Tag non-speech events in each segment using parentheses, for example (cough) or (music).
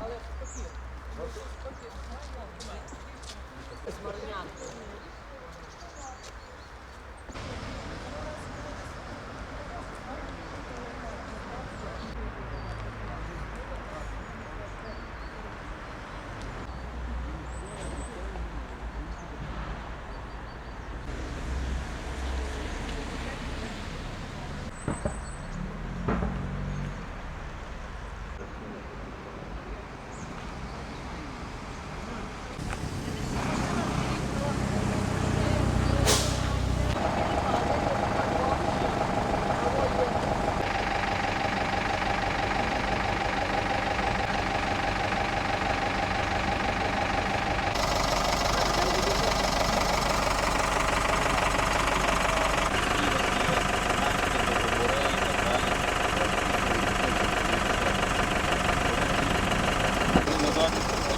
Але папір. Папір. Марнянку. suck.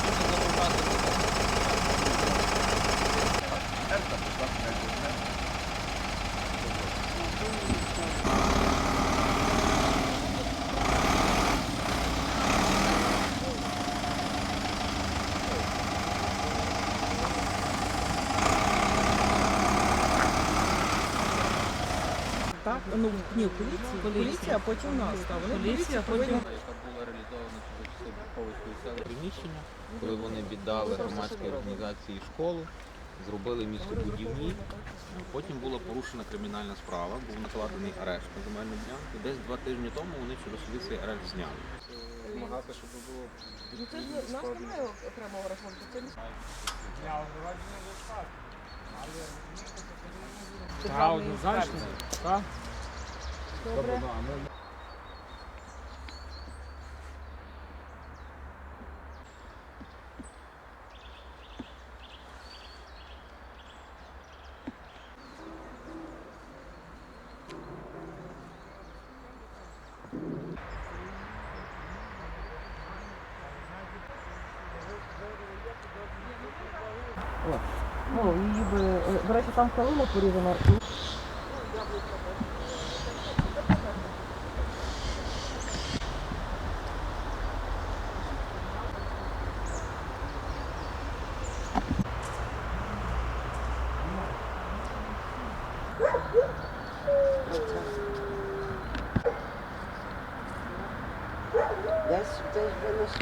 Так, ну ні, поліція, поліція, а потім нас. Та, вони поліція, потім яка була реалізована сели приміщення, коли вони віддали громадській організації школу, зробили містобудівні. Потім була порушена кримінальна справа, був накладений арешт на земельну ділянку. Десь два тижні тому вони через суди цей арешт зняли. Вимагати, щоб було ну це ж у нас немає окремого рахунку. Це не Так, однозначно. Так. добре. Ну, її би, е, до речі, там калина порізана.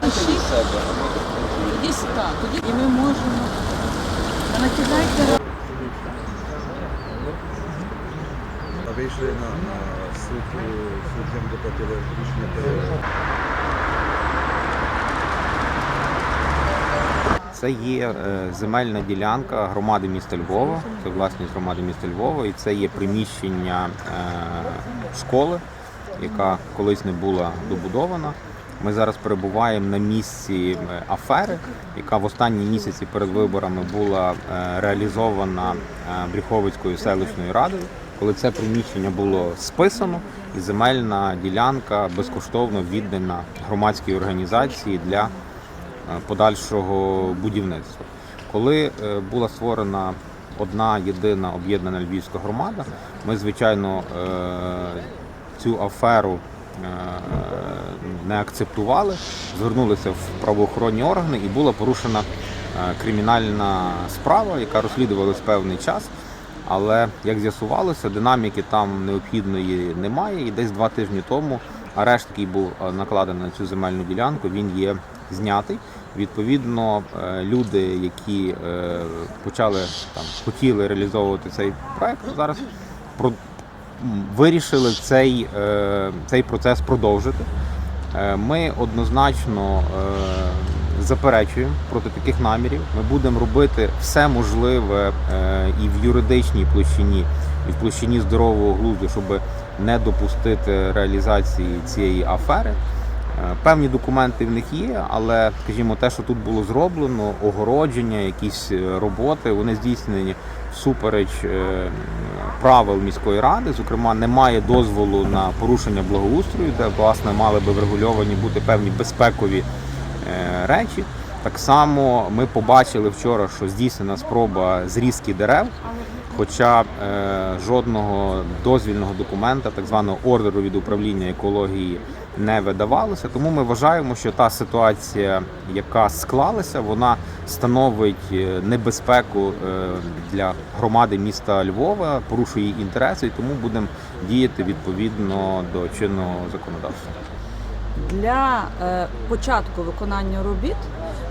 Тоді так, тоді і ми можемо. А накидайте А вийшли на, на суд, суддям доплатили рішення ПР. Це є е, земельна ділянка громади міста Львова, це власність громади міста Львова, і це є приміщення е, школи, яка колись не була добудована. Ми зараз перебуваємо на місці е, афери, яка в останні місяці перед виборами була реалізована Бріховицькою селищною радою, коли це приміщення було списано, і земельна ділянка безкоштовно віддана громадській організації для е, подальшого будівництва. Коли е, була створена одна єдина об'єднана львівська громада, ми звичайно е, цю аферу не акцептували, звернулися в правоохоронні органи і була порушена кримінальна справа, яка розслідувалась певний час. Але як з'ясувалося, динаміки там необхідної немає. І десь два тижні тому арешт, який був е, накладений на цю земельну ділянку, він є знятий. Відповідно, е, люди, які е, почали там хотіли реалізовувати цей проект, зараз вирішили цей, цей процес продовжити. Ми однозначно заперечуємо проти таких намірів. Ми будемо робити все можливе е, і в юридичній площині, і в площині здорового глузду, щоб не допустити реалізації цієї афери. Е, Певні документи в них є, але, скажімо, те, що тут було зроблено, огородження, якісь е, роботи, вони здійснені всупереч правил міської ради. Зокрема, немає дозволу на порушення благоустрою, де власне мали би врегульовані бути певні безпекові речі. Так само ми побачили вчора, що здійснена спроба зрізки дерев. Хоча е, жодного дозвільного документа, так званого ордеру від управління екології, не видавалося. Тому ми вважаємо, що та ситуація, яка склалася, вона становить е, небезпеку е, для громади міста Львова, порушує її інтереси, і тому будемо діяти відповідно до чинного законодавства. Для е, початку виконання робіт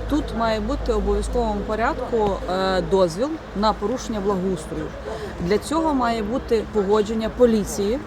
тут має бути обов'язковому порядку е, дозвіл на порушення благоустрою. Для цього має бути погодження поліції.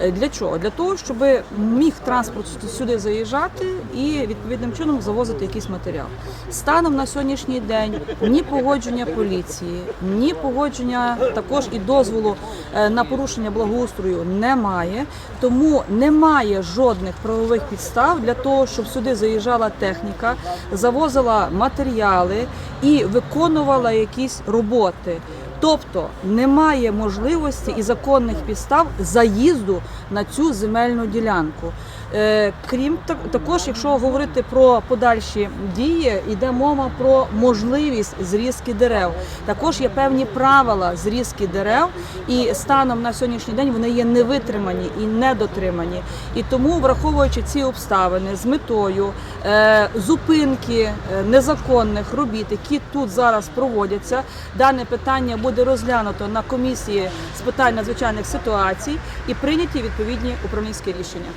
Е, Для чого? Для того, щоб міг транспорт сюди заїжджати і відповідним чином завозити якийсь матеріал. Станом на сьогоднішній день ні погодження поліції, ні погодження також і дозволу е, на порушення благоустрою немає. Тому немає жодних правових підстав для того, щоб сюди заїжджала техніка, завозила матеріали і виконувала якісь роботи. Тобто немає можливості і законних підстав заїзду на цю земельну ділянку. Е, крім так, також, якщо говорити про подальші дії, йде мова про можливість зрізки дерев. Також є певні правила зрізки дерев, і станом на сьогоднішній день вони є невитримані і недотримані. І тому, враховуючи ці обставини з метою е, зупинки е, незаконних робіт, які тут зараз проводяться, дане питання буде розглянуто на комісії з питань надзвичайних ситуацій і прийняті відповідні управлінські рішення.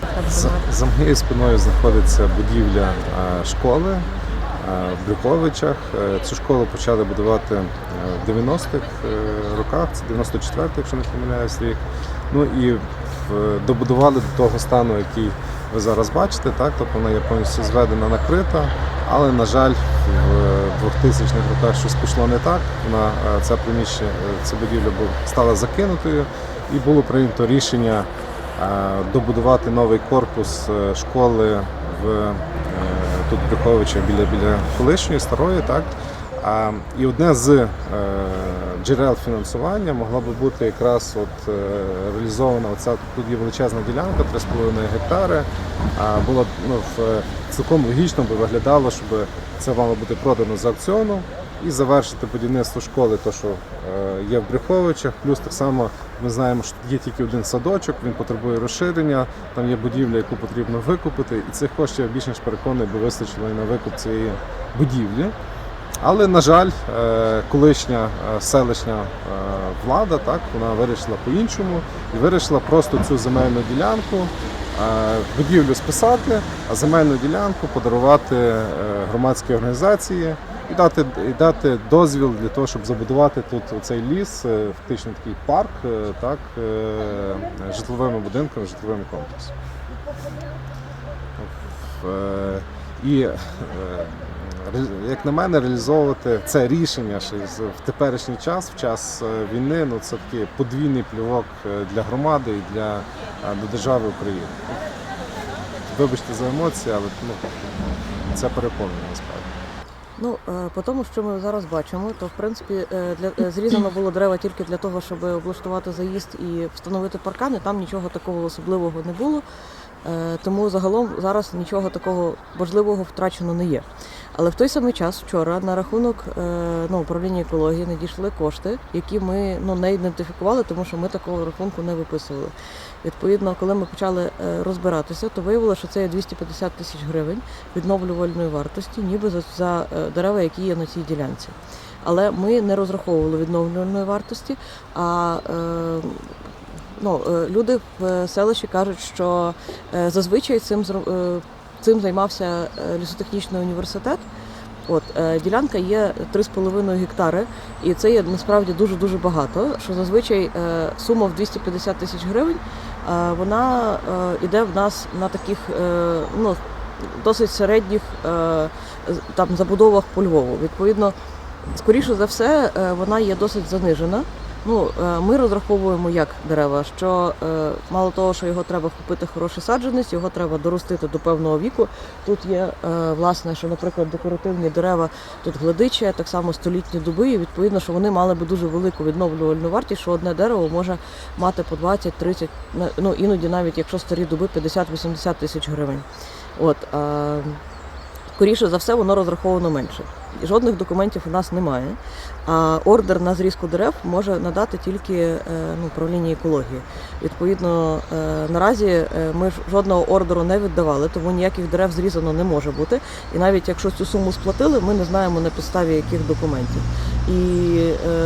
За, моєю спиною знаходиться будівля школи в Брюховичах. Е, Цю школу почали будувати е, в 90-х е, роках, це 94-й, якщо не помиляюсь рік. Ну і добудували до того стану, який ви зараз бачите, так, тобто вона є повністю зведена, накрита, але, на жаль, в 2000-х роках щось пішло не так. Вона, ця приміщення, ця будівля бу- стала закинутою і було прийнято рішення добудувати новий корпус е, школи в е, тут в Брюховичах біля, біля колишньої старої, так. І одне з е, джерел фінансування могла би бути якраз от, реалізована оця тут є величезна ділянка, 3,5 гектари. Було ну, в, цілком логічно би виглядало, щоб це мало бути продано з аукціону і завершити будівництво школи, то що е, є в Брюховичах. Плюс так само ми знаємо, що є тільки один садочок, він потребує розширення, там є будівля, яку потрібно викупити, і цих коштів я більш ніж переконаний би вистачило і на викуп цієї будівлі. Але, на жаль, е, колишня е, селищна влада так, вона вирішила по-іншому і вирішила просто цю земельну ділянку, будівлю списати, а земельну ділянку подарувати громадській організації і дати, і дати дозвіл для того, щоб забудувати тут цей ліс, е, фактично такий парк, е, так, е, житловими будинками, житловим комплексом. Е, І, як на мене, реалізовувати це рішення ще в теперішній час, в час війни, ну це такий подвійний плювок для громади і для до держави України. Вибачте за емоції, але ну, це переконує насправді. Ну, е, по тому, що ми зараз бачимо, то в принципі е, для е, зрізано було дерева тільки для того, щоб облаштувати заїзд і встановити паркани. Там нічого такого особливого не було. Е, Тому загалом зараз нічого такого важливого втрачено не є. Але в той самий час вчора на рахунок е, ну, управління екології надійшли кошти, які ми ну, не ідентифікували, тому що ми такого рахунку не виписували. Відповідно, коли ми почали е, розбиратися, то виявилося, що це є 250 тисяч гривень відновлювальної вартості, ніби за, за дерева, які є на цій ділянці. Але ми не розраховували відновлювальної вартості. А ну, е, люди в е, селищі кажуть, що е, зазвичай цим цим займався лісотехнічний університет. От ділянка є 3,5 гектари, і це є насправді дуже дуже багато. Що зазвичай сума в 250 тисяч гривень, вона е, іде в нас на таких ну, досить середніх там забудовах по Львову. Відповідно, скоріше за все, вона є досить занижена. Ну, е, ми розраховуємо як дерева, що е, мало того, що його треба купити хороший саджанець, його треба доростити до певного віку. Тут є е, власне, що, наприклад, декоративні дерева, тут гладича, так само столітні дуби, і відповідно, що вони мали би дуже велику відновлювальну вартість, що одне дерево може мати по 20-30, ну іноді навіть якщо старі дуби 50-80 тисяч гривень. От, скоріше за все, воно розраховано менше. Жодних документів у нас немає. А ордер на зрізку дерев може надати тільки е, ну, управління екології. Відповідно, е, наразі е, ми жодного ордеру не віддавали, тому ніяких дерев зрізано не може бути. І навіть якщо цю суму сплатили, ми не знаємо на підставі яких документів. І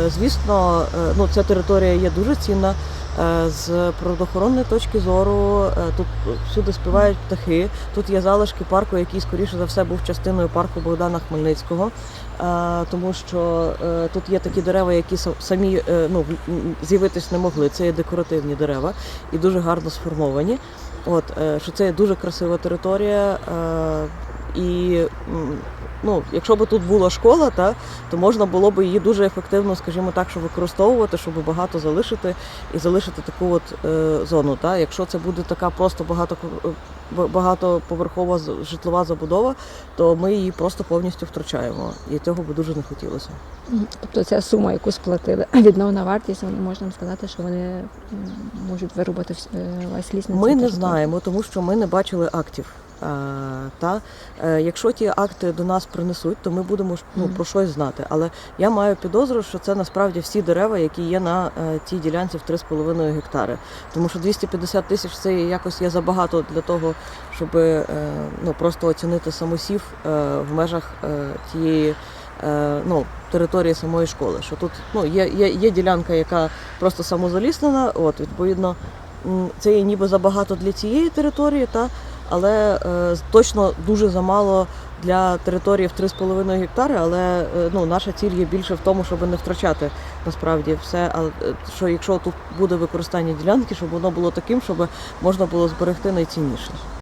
звісно, ну ця територія є дуже цінна. Е, З природоохоронної точки зору е, тут всюди співають птахи. Тут є залишки парку, який скоріше за все був частиною парку Богдана Хмельницького, Е, тому що тут є такі дерева, які самі ну, з'явитись не могли. Це є декоративні дерева і дуже гарно сформовані. От що це є дуже красива територія. І ну, якщо б тут була школа, та, то можна було б її дуже ефективно, скажімо так, що використовувати, щоб багато залишити і залишити таку от е, зону. Та. Якщо це буде така просто багато, б- багатоповерхова житлова забудова, то ми її просто повністю втрачаємо. І цього би дуже не хотілося. Тобто ця сума, яку сплатили, (clears throat) відновна вартість, можна сказати, що вони можуть вирубати е, весь ліс на Ми не знаємо, тому що ми не бачили актів. А, та е, якщо ті акти до нас принесуть, то ми будемо ну, про щось знати. Але я маю підозру, що це насправді всі дерева, які є на е, тій ділянці в 3,5 гектари. Тому що 250 тисяч це якось є забагато для того, щоб е, ну, просто оцінити самосів е, в межах е, тієї. е, Ну, території самої школи, що тут ну є, є, є ділянка, яка просто самозаліснена. От відповідно, це є ніби забагато для цієї території, та але е, точно дуже замало для території в 3,5 гектари. Але е, ну, наша ціль є більше в тому, щоб не втрачати насправді все. А е, що якщо тут буде використання ділянки, щоб воно було таким, щоб можна було зберегти найцінніше.